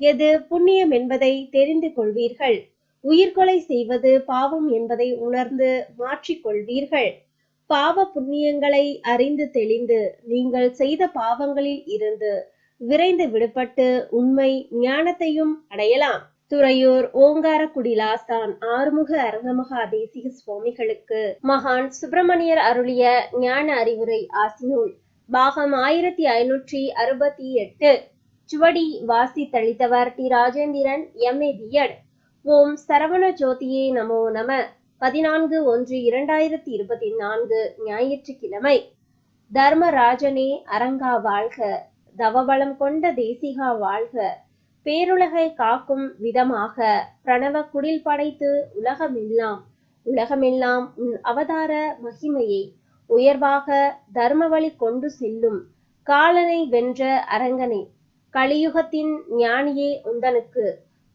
எது புண்ணியம் என்பதை தெரிந்து கொள்வீர்கள். உயிர்கொலை செய்வது பாவம் என்பதை உணர்ந்து மாற்றிக்கொள்வீர்கள் பாவ புண்ணியங்களை அறிந்து தெளிந்து நீங்கள் செய்த பாவங்களில் இருந்து விரைந்து விடுபட்டு உண்மை ஞானத்தையும் அடையலாம். துறையூர் ஓங்கார குடிலாசான் ஆறுமுக அரங்கமகா தேசிக சுவாமிகளுக்கு மகான் சுப்பிரமணியர் அருளிய ஞான அறிவுரை ஆசினூல் பாகம் ஆயிரத்தி ஐநூற்றி அறுபத்தி எட்டு. சுவடி வாசித்தளித்தவர் டி ராஜேந்திரன் எம்ஏ பிஎட் ஓம் சரவண ஜோதியே நமோ நம பதினான்கு ஒன்று இரண்டாயிரத்தி இருபத்தி நான்கு ஞாயிற்றுக்கிழமை தர்மராஜனே அரங்கா வாழ்க தவபலம் கொண்ட தேசிகா வாழ்க பேருலகை காக்கும் விதமாக பிரணவ குடில் படைத்து உலகமெல்லாம் உலகமெல்லாம் உன் அவதார மகிமையை உயர்வாக தர்ம வழி கொண்டு செல்லும் காலனை வென்ற அரங்கனை கலியுகத்தின் ஞானியே உந்தனுக்கு.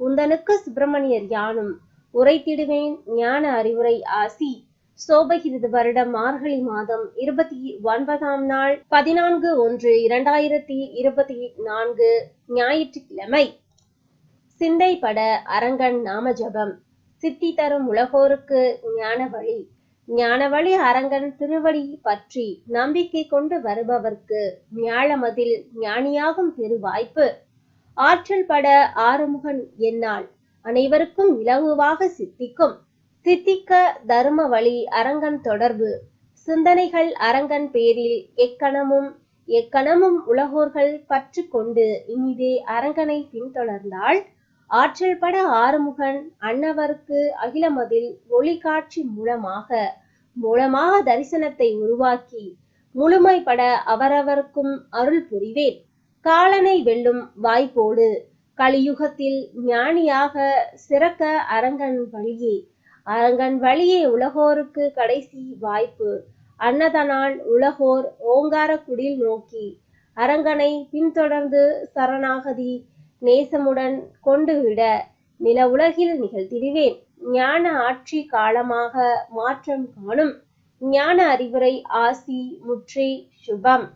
உந்தனுக்கு சுப்பிரமணியர் யானும்? உரைத்திடுவேன் ஞான அறிவுரை ஆசி. சோபகிருது வருடம் மார்கழி மாதம் இருபத்தி ஒன்பதாம் நாள் பதினான்கு ஒன்று இரண்டாயிரத்தி இருபத்தி நான்கு ஞாயிற்றுக்கிழமை. சிந்தைப்பட அரங்கன் நாமஜபம் சித்தி தரும் உலகோருக்கு ஞான வழி. ஞானவழி அரங்கன் திருவடி பற்றி நம்பிக்கை கொண்டு வருபவர்க்கு ஞாழமதில் ஞானியாகும் பெரு வாய்ப்பு ஆற்றல் பட ஆறுமுகன் என்னால் அனைவருக்கும் இலகுவாக சித்திக்கும். சித்திக்க தர்ம வழி அரங்கன் தொடர்பு. சிந்தனைகள் அரங்கன் பேரில் எக்கணமும் எக்கணமும் உலகோர்கள் பற்று கொண்டு இனிதே அரங்கனை பின்தொடர்ந்தால் ஆற்றல் பட ஆறுமுகன் அன்னவருக்கு அகிலமதில் ஒளி காட்சி மூலமாக மூலமாக தரிசனத்தை உருவாக்கி முழுமைப்பட அவரவருக்கும் அருள் புரிவேன். காலனை வெல்லும் வாய்ப்போடு கலியுகத்தில் ஞானியாக சிறக்க அரங்கன் வழியே அரங்கன் வழியே உலகோருக்கு கடைசி வாய்ப்பு அன்னதனால் உலகோர் ஓங்கார குடில் நோக்கி அரங்கனை பின்தொடர்ந்து சரணாகதி நேசமுடன் கொண்டு விட நில உலகில் நிகழ்த்திடுவேன். ஞான ஆட்சி காலமாக மாற்றம் காணும். ஞான அறிவுரை ஆசி முற்றி சுபம்.